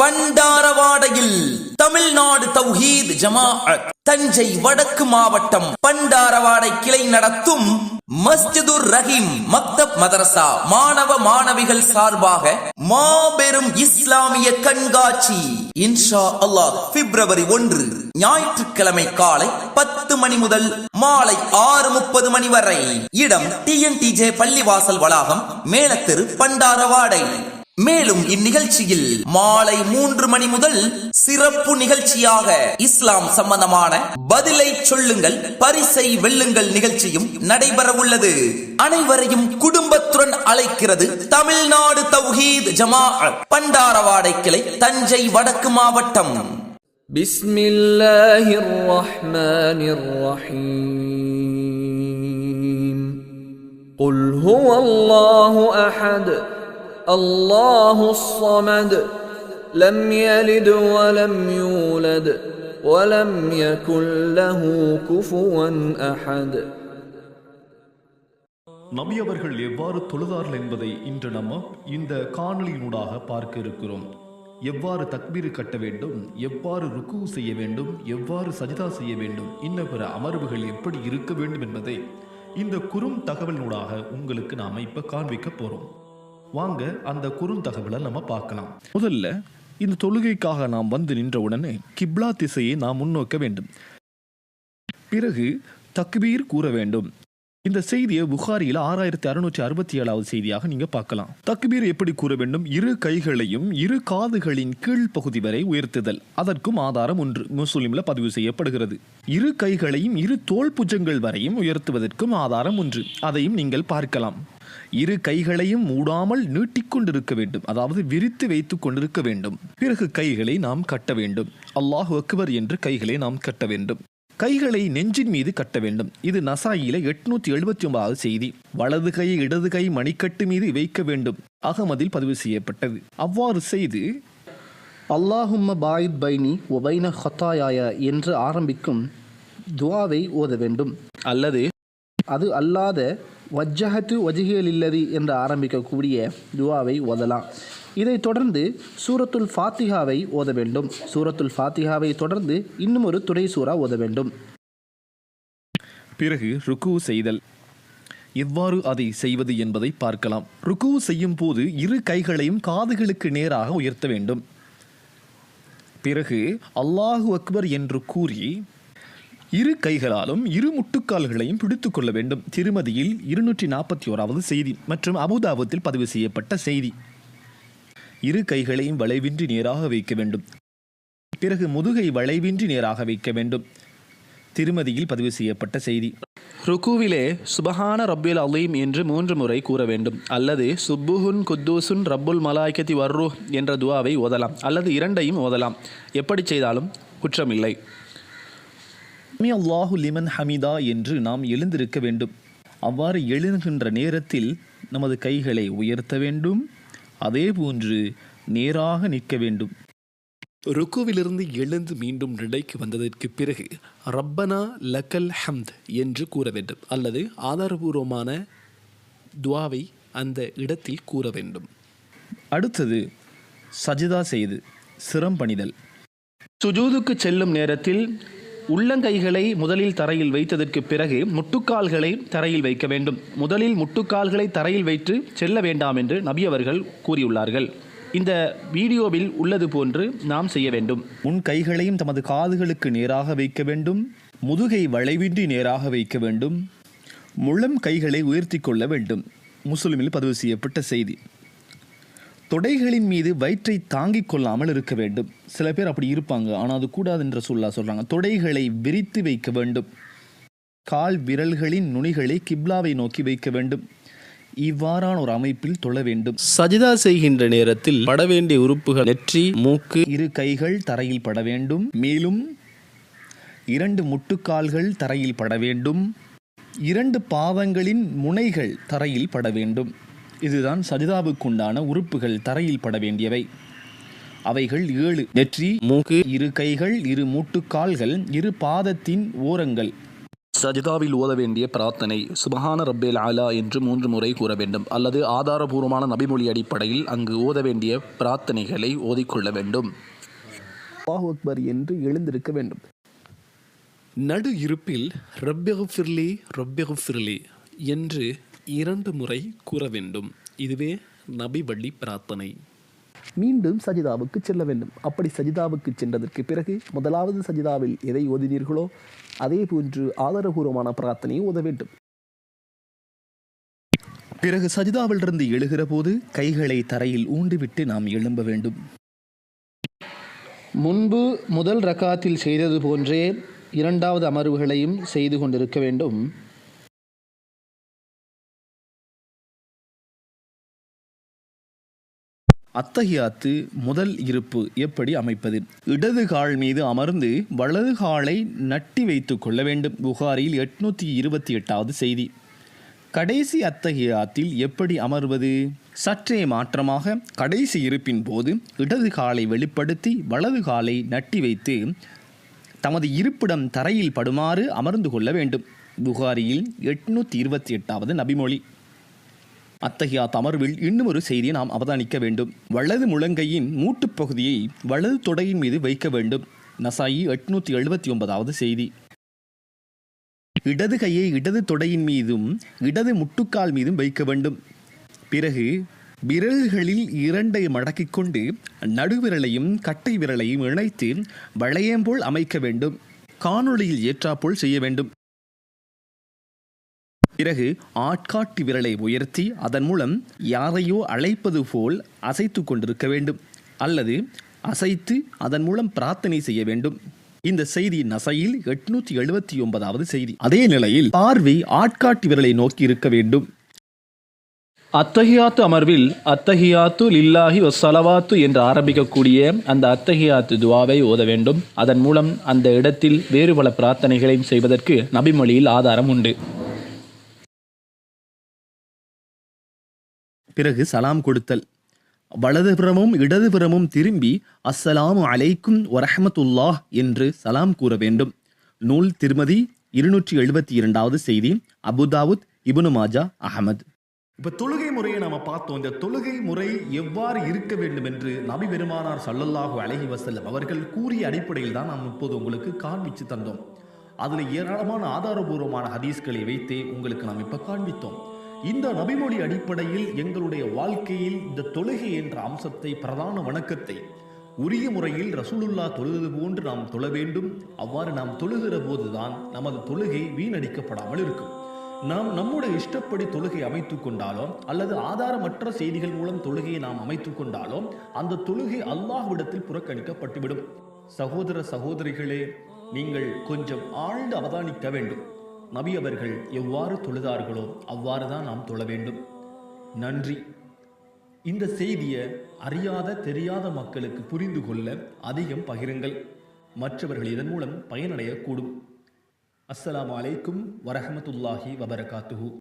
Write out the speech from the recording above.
பண்டாரவாடையில் தமிழ்நாடு தௌஹீத் ஜமாஅத் தஞ்சை வடக்கு மாவட்டம் பண்டாரவாடை கிளை நடத்தும் மஸ்ஜிதுர் ரஹீம் மக்தப் மதரசா மாணவ மாணவிகள் சார்பாக மாபெரும் இஸ்லாமிய கண்காட்சி. இன்ஷா அல்லாஹ் பிப்ரவரி ஒன்று ஞாயிற்றுக்கிழமை காலை பத்து மணி முதல் மாலை ஆறு முப்பது மணி வரை. இடம் டிஎன்டிஜே பள்ளிவாசல் வளாகம் மேலத்தெரு பண்டாரவாடை மேலும் இந்நிகழ்ச்சியில் மாலை மூன்று மணி முதல் சிறப்பு நிகழ்ச்சியாக இஸ்லாம் சம்பந்தமான பதிலை சொல்லுங்கள் பரிசை வெல்லுங்கள் நிகழ்ச்சியும் நடைபெற உள்ளது அனைவரையும் குடும்பத்துடன் அழைக்கிறது தமிழ்நாடு தௌஹீத் ஜமா பண்டாரவாடை கிளை தஞ்சை வடக்கு மாவட்டம் بسم الله الرحمن الرحيم قل هو الله احد الله الصمد لم يلد ولم يولد ولم يكن له كفوا احد நபி அவர்கள் எவ்வாறு தொழுதார்கள் என்பதை இன்று நம்ம இந்த காணொளியினூடாக பார்க்க இருக்கிறோம் எவ்வாறு தக்பீர் கட்ட வேண்டும் எவ்வாறு ருக்கு செய்ய வேண்டும் எவ்வாறு சஜிதா செய்ய வேண்டும் இன்ன பிற அமர்வுகள் எப்படி இருக்க வேண்டும் என்பதை இந்த குறும் தகவலினூடாக உங்களுக்கு நாம இப்ப காண்பிக்க போறோம் வாங்க அந்த குறுந்தகவலை நம்ம பார்க்கலாம். முதல்ல இந்த தொழுகைக்காக நாம் வந்து நின்ற உடனே கிப்லா திசையை நாம் முன்னோக்க வேண்டும். பிறகு தக்பீர் கூற வேண்டும். இந்த செய்தியை புகாரியில் ஆறாயிரத்தி அறுநூற்றி அறுபத்தி ஏழாவது செய்தியாக நீங்க பார்க்கலாம். தக்பீர் எப்படி கூற வேண்டும்? இரு கைகளையும் இரு காதுகளின் கீழ் பகுதி வரை உயர்த்துதல். அதற்கும் ஆதாரம் ஒன்று. முஸ்லிம்ல பதிவு செய்யப்படுகிறது. இரு கைகளையும் இரு தோள் புஜங்கள் வரையும் உயர்த்துவதற்கும் ஆதாரம் ஒன்று. அதையும் நீங்கள் பார்க்கலாம். இரு கைகளையும் மூடாமல் நீட்டிக்கொண்டிருக்க வேண்டும். அதாவது விரித்து வைத்துக் கொண்டிருக்க வேண்டும். பிறகு கைகளை நாம் கட்ட வேண்டும். அல்லாஹ் அக்பர் என்று கைகளை நாம் கட்ட வேண்டும். கைகளை நெஞ்சின் மீது கட்ட வேண்டும். இது நசாயில எட்நூத்தி எழுபத்தி ஒன்பதாவது செய்தி. வலது கை இடது கை மணிக்கட்டு மீது வைக்க வேண்டும். அகமதில் பதிவு செய்யப்பட்டது. அவ்வாறு செய்து அல்லாஹும்ம பாயித் பைனி ஒபைன ஹத்தாயாய என்று ஆரம்பிக்கும் துவாவை ஓத வேண்டும். அல்லது அது அல்லாத வஜ்ஜஹத்து இல்லதி என்று ஆரம்பிக்கக்கூடிய துவாவை ஓதலாம். இதைத் தொடர்ந்து சூரத்துல் ஃபாத்திஹாவை ஓத வேண்டும். சூரத்துல் ஃபாத்திஹாவை தொடர்ந்து இன்னும் ஒரு துணை சூறா ஓத வேண்டும். பிறகு ருக்கு செய்தல். எவ்வாறு அதை செய்வது என்பதை பார்க்கலாம். ருக்கு செய்யும் போது இரு கைகளையும் காதுகளுக்கு நேராக உயர்த்த வேண்டும். பிறகு அல்லாஹு அக்பர் என்று கூறி இரு கைகளாலும் இரு முட்டுக்கால்களையும் பிடித்துக் கொள்ள வேண்டும். திருமதியில் இருநூற்றி நாற்பத்தி ஓராவது செய்தி மற்றும் அபுதாபத்தில் பதிவு செய்யப்பட்ட செய்தி. இரு கைகளையும் வளைவின்றி நேராக வைக்க வேண்டும். பிறகு முதுகை வளைவின்றி நேராக வைக்க வேண்டும். திருமதியில் பதிவு செய்யப்பட்ட செய்தி. ருக்குவிலே சுபஹான ரப்பில் அலீம் என்று மூன்று முறை கூற வேண்டும். அல்லது சுப்புஹுன் குத்தூசுன் ரப்புல் மலாய்கத்தி வர்ரு என்ற துவாவை ஓதலாம். அல்லது இரண்டையும் ஓதலாம். எப்படி செய்தாலும் குற்றமில்லை. அல்லாஹு லிமன் ஹமிதா என்று நாம் எழுந்திருக்க வேண்டும். அவ்வாறு எழுகின்ற நேரத்தில் நமது கைகளை உயர்த்த வேண்டும். அதே போன்று நேராக நிற்க வேண்டும். ருக்குவிலிருந்து எழுந்து மீண்டும் நிலைக்கு வந்ததற்கு பிறகு ரப்பனா லக்கல் ஹம்த் என்று கூற வேண்டும் அல்லது ஆதாரபூர்வமான துவாவை அந்த இடத்தில் கூற வேண்டும். அடுத்தது சஜிதா செய்து சிரம் பணிதல் சுஜூதுக்கு செல்லும் நேரத்தில் உள்ளங்கைகளை முதலில் தரையில் வைத்ததற்கு பிறகு முட்டுக்கால்களை தரையில் வைக்க வேண்டும். முதலில் முட்டுக்கால்களை தரையில் வைத்து செல்ல வேண்டாம் என்று நபி அவர்கள் கூறியுள்ளார்கள். இந்த வீடியோவில் உள்ளது போன்று நாம் செய்ய வேண்டும். முன் கைகளையும் தமது காதுகளுக்கு நேராக வைக்க வேண்டும். முதுகை வளைவின்றி நேராக வைக்க வேண்டும். முழம் கைகளை உயர்த்தி கொள்ள வேண்டும். முஸ்லிமில் பதிவு செய்யப்பட்ட செய்தி. தொடைகளின் மீது வயிற்றை தாங்கிக் கொள்ளாமல் இருக்க வேண்டும். சில பேர் அப்படி இருப்பாங்க. ஆனால் அது கூடாது என்ற சொல்லா சொல்றாங்க. தொடைகளை விரித்து வைக்க வேண்டும். கால் விரல்களின் நுனிகளை கிப்லாவை நோக்கி வைக்க வேண்டும். இவ்வாறான ஒரு அமைப்பில் தொழ வேண்டும். சஜிதா செய்கின்ற நேரத்தில் பட வேண்டிய உறுப்புகள் நெற்றி மூக்கு இரு கைகள் தரையில் பட வேண்டும். மேலும் இரண்டு முட்டுக்கால்கள் தரையில் பட வேண்டும். இரண்டு பாதங்களின் முனைகள் தரையில் பட வேண்டும். இதுதான் சஜிதாவுக்குண்டான உறுப்புகள் தரையில் பட வேண்டியவை. அவைகள் ஏழு. நெற்றி மூக்கு இரு கைகள் இரு முட்டுக்கால்கள் இரு பாதத்தின் ஓரங்கள். சஜிதாவில் ஓத வேண்டிய பிரார்த்தனை சுபஹான ரப்பேல் ஆலா என்று மூன்று முறை கூற வேண்டும். அல்லது ஆதாரபூர்வமான நபிமொழி அடிப்படையில் அங்கு ஓத வேண்டிய பிரார்த்தனைகளை ஓதிக்கொள்ள வேண்டும். அல்லாஹ் அக்பர் என்று எழுந்திருக்க வேண்டும். நடு இருப்பில் ரப்பெகுஃபிர்லி ரப்பெகுஃபிர்லி என்று இரண்டு முறை கூற வேண்டும். இதுவே நபி வள்ளி பிரார்த்தனை. மீண்டும் சஜிதாவுக்கு செல்ல வேண்டும். அப்படி சஜிதாவுக்கு சென்றதற்கு பிறகு முதலாவது சஜிதாவில் எதை ஓதினீர்களோ அதே போன்று ஆதாரபூர்வமான பிரார்த்தனையை ஓத வேண்டும். பிறகு சஜிதாவிலிருந்து எழுகிற போது கைகளை தரையில் ஊண்டிவிட்டு நாம் எழும்ப வேண்டும். முன்பு முதல் ரக்காத்தில் செய்தது போன்றே இரண்டாவது அமர்வுகளையும் செய்து கொண்டிருக்க வேண்டும். அத்தகையாத்து முதல் இருப்பு எப்படி அமைப்பது? இடது கால் மீது அமர்ந்து வலது காலை நட்டி வைத்து கொள்ள வேண்டும். புகாரில் எட்நூத்தி இருபத்தி எட்டாவது செய்தி. கடைசி அத்தஹியாத்தில் எப்படி அமர்வது? சற்றே மாற்றமாக கடைசி இருப்பின் போது இடது காலை வெளிப்படுத்தி வலது காலை நட்டி வைத்து தமது இருப்பிடம் தரையில் படுமாறு அமர்ந்து கொள்ள வேண்டும். புகாரியில் எட்நூத்தி இருபத்தி எட்டாவது நபிமொழி. அத்தகைய தமர்வில் இன்னும் ஒரு செய்தியை நாம் அவதானிக்க வேண்டும். வலது முழங்கையின் மூட்டுப் பகுதியை வலது தொடையின் மீது வைக்க வேண்டும். நசாயி எட்நூத்தி எழுபத்தி ஒன்பதாவது செய்தி. இடது கையை இடது தொடையின் மீதும் இடது முட்டுக்கால் மீதும் வைக்க வேண்டும். பிறகு விரல்களில் இரண்டை மடக்கிக் கொண்டு நடுவிரலையும் கட்டை விரலையும் இணைத்து வளையம் போல் அமைக்க வேண்டும். காணொளியில் ஏற்றாப்போல் செய்ய வேண்டும். பிறகு ஆட்காட்டி விரலை உயர்த்தி அதன் மூலம் யாரையோ அழைப்பது போல் அசைத்து கொண்டிருக்க வேண்டும் அல்லது அசைத்து அதன் மூலம் பிரார்த்தனை செய்ய வேண்டும். இந்த செய்தி நசையில் எட்நூத்தி எழுபத்தி ஒன்பதாவது செய்தி. அதே நிலையில் பார்வை ஆட்காட்டி விரலை நோக்கி இருக்க வேண்டும். அத்தஹியாத்து அமர்வில் அத்தஹியாத்து லில்லாஹி வசலவாத்து என்று ஆரம்பிக்கக்கூடிய அந்த அத்தஹியாத்து துவாவை ஓத வேண்டும். அதன் மூலம் அந்த இடத்தில் வேறு பல பிரார்த்தனைகளையும் செய்வதற்கு நபிமொழியில் ஆதாரம் உண்டு. பிறகு சலாம் கொடுத்தல். வலதுபுறமும் இடதுபுறமும் திரும்பி அஸ்ஸலாமு அலைக்கும் வரஹமத்துல்லாஹ் என்று சலாம் கூற வேண்டும். நூல் திருமதி இருநூற்றி எழுபத்தி இரண்டாவது செய்தி அபுதாவுத் இபுனு மாஜா அகமது இப்ப தொழுகை முறையை நாம பார்த்தோம். இந்த தொழுகை முறை எவ்வாறு இருக்க வேண்டும் என்று நபி பெருமானார் சல்லல்லாஹு அலஹி வசல்லம் அவர்கள் கூறிய அடிப்படையில் தான் நாம் இப்போது உங்களுக்கு காண்பிச்சு தந்தோம். அதுல ஏராளமான ஆதாரபூர்வமான ஹதீஸ்களை வைத்தே உங்களுக்கு நாம் இப்போ காண்பித்தோம். இந்த நபிமொழி அடிப்படையில் எங்களுடைய வாழ்க்கையில் இந்த தொழுகை என்ற அம்சத்தை பிரதான வணக்கத்தை உரிய முறையில் ரசூலுல்லா தொழுது போன்று நாம் தொழ வேண்டும். அவ்வாறு நாம் தொழுகிற போதுதான் நமது தொழுகை வீணடிக்கப்படாமல் இருக்கும். நாம் நம்முடைய இஷ்டப்படி தொழுகை அமைத்துக் கொண்டாலோ அல்லது ஆதாரமற்ற செய்திகள் மூலம் தொழுகையை நாம் அமைத்துக் கொண்டாலோ அந்த தொழுகை அல்லாஹ்விடத்தில் புறக்கணிக்கப்பட்டுவிடும். சகோதர சகோதரிகளே நீங்கள் கொஞ்சம் ஆழ்ந்து அவதானிக்க வேண்டும். நபி அவர்கள் எவ்வாறு தொழுதார்களோ அவ்வாறு தான் நாம் தொழ வேண்டும். நன்றி. இந்த செய்தியை அறியாத தெரியாத மக்களுக்கு புரிந்து கொள்ள அதிகம் பகிருங்கள். மற்றவர்கள் இதன் மூலம் பயனடையக்கூடும். அஸ்ஸலாமு அலைக்கும் வரஹமத்துல்லாஹி வபரகாத்துஹூ.